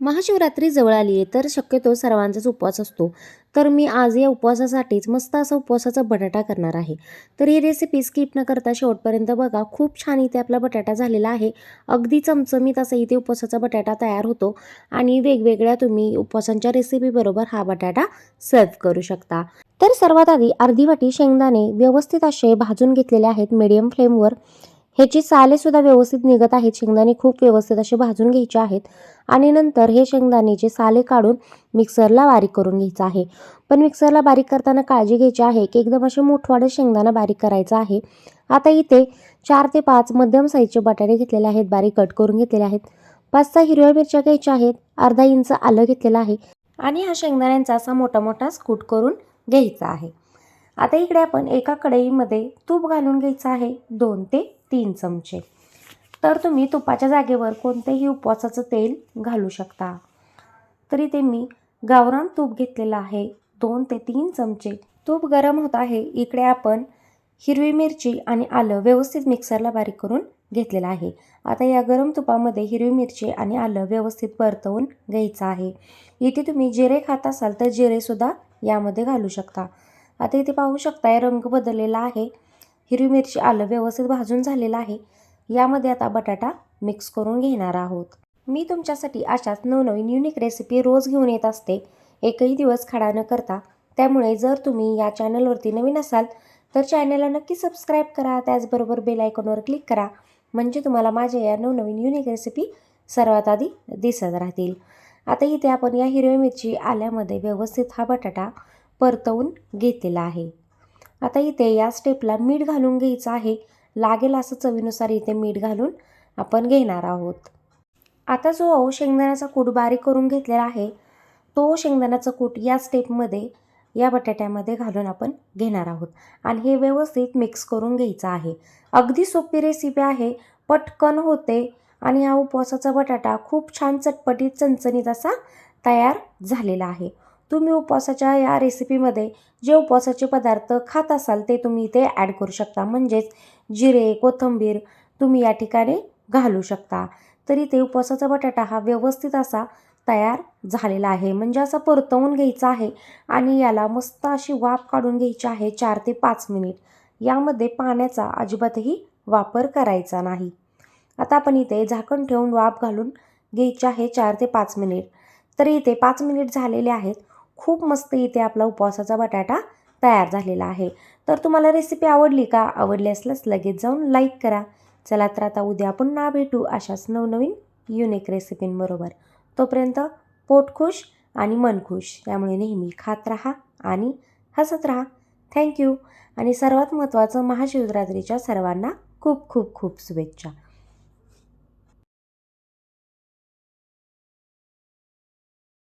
महाशिवरात्री जवळ आली आहे तर शक्यतो सर्वांचाच उपवास असतो. तर मी आज या उपवासासाठीच मस्त असा उपवासाचा बटाटा करणार आहे. तर ही रेसिपी स्किप न करता शेवटपर्यंत बघा खूप छान इथे आपला बटाटा झालेला आहे. अगदी चमचमीत असा इथे उपवासाचा बटाटा तयार होतो आणि वेगवेगळ्या तुम्ही उपवासांच्या रेसिपीबरोबर हा बटाटा सर्व करू शकता. तर सर्वात आधी अर्धी वाटी शेंगदाणे व्यवस्थित असे भाजून घेतलेले आहेत मीडियम फ्लेमवर ह्याची साले सुद्धा व्यवस्थित निघत आहेत शेंगदाणे खूप व्यवस्थित असे भाजून घ्यायचे आहेत. आणि नंतर हे शेंगदाण्याचे साले काढून मिक्सरला बारीक करून घ्यायचं आहे. पण मिक्सरला बारीक करताना काळजी घ्यायची आहे की एकदम असे मोठवाडे शेंगदाणा बारीक करायचा आहे. आता इथे चार ते पाच मध्यम साईजचे बटाटे घेतलेले आहेत बारीक कट करून घेतलेले आहेत. पाच सहा हिरव्या मिरच्या घ्यायच्या आहेत अर्धा इंच आलं घेतलेलं आहे. आणि हा शेंगदाण्यांचा असा मोठा मोठा स्कूट करून घ्यायचा आहे. आता इकडे आपण एका कढईमध्ये तूप घालून घ्यायचं आहे दोन ते तीन चमचे. तर तुम्ही तुपाच्या जागेवर कोणतेही उपवासाचं तेल घालू शकता. तरी ते मी गावरान तूप घेतलेलं आहे. दोन ते तीन चमचे. तूप गरम होत आहे. इकडे आपण हिरवी मिरची आणि आलं व्यवस्थित मिक्सरला बारीक करून घेतलेलं आहे. आता या गरम तुपामध्ये हिरवी मिरची आणि आलं व्यवस्थित परतवून घ्यायचं आहे. इथे तुम्ही जिरे खात असाल तर जिरेसुद्धा यामध्ये घालू शकता. आता इथे पाहू शकताय रंग बदललेला आहे. हिरवी मिरची आलं व्यवस्थित भाजून झालेलं आहे. यामध्ये आता बटाटा मिक्स करून घेणार आहोत. मी तुमच्यासाठी अशाच नवनवीन युनिक रेसिपी रोज घेऊन येत असते. एकही दिवस खडा न करता. त्यामुळे जर तुम्ही या चॅनलवरती नवीन असाल तर चॅनलला नक्की सबस्क्राईब करा. त्याचबरोबर बेल आयकॉनवर क्लिक करा. म्हणजे तुम्हाला माझ्या या नवनवीन युनिक रेसिपी सर्वात आधी दिसत राहतील. आता इथे आपण या हिरव्या मिरची आल्यामध्ये व्यवस्थित हा बटाटा परतवून घेतलेला आहे. आता इथे या स्टेपला मीठ घालून घ्यायचं आहे. लागेल असं चवीनुसार इथे मीठ घालून आपण घेणार आहोत. आता जो शेंगदाण्याचा कूट बारीक करून घेतलेला आहे तो शेंगदाण्याचा कूट या स्टेपमध्ये या बटाट्यामध्ये घालून आपण घेणार आहोत. आणि हे व्यवस्थित मिक्स करून घ्यायचं आहे. अगदी सोपी रेसिपी आहे. पटकन होते. आणि हा उपवासाचा बटाटा खूप छान चटपटीत चणचणीत असा तयार झालेला आहे. तुम्ही उपवासाच्या या रेसिपीमध्ये जे उपवासाचे पदार्थ खात असाल ते तुम्ही इथे ॲड करू शकता. म्हणजेच जिरे कोथिंबीर तुम्ही या ठिकाणी घालू शकता. तरी ते उपवासाचा बटाटा हा व्यवस्थित असा तयार झालेला आहे. म्हणजे असं परतवून घ्यायचा आहे आणि याला मस्त अशी वाफ काढून घ्यायची आहे चार ते पाच मिनिट. यामध्ये पाण्याचा अजिबातही वापर करायचा नाही. आता आपण इथे झाकण ठेवून वाफ घालून घ्यायची आहे चार ते पाच मिनिट. तर इथे पाच मिनिट झालेले आहेत. खूप मस्त इथे आपला उपवासाचा बटाटा तयार झालेला आहे. तर तुम्हाला रेसिपी आवडली का? आवडली असल्यास लगेच जाऊन लाईक करा. चला तर आता उद्या पुन्हा भेटू अशाच नवनवीन युनिक रेसिपींबरोबर तोपर्यंत पोट खुश आणि मन खुश. त्यामुळे नेहमी खात राहा आणि हसत राहा. थँक्यू आणि सर्वात महत्त्वाचं महाशिवरात्रीच्या सर्वांना खूप खूप खूप शुभेच्छा.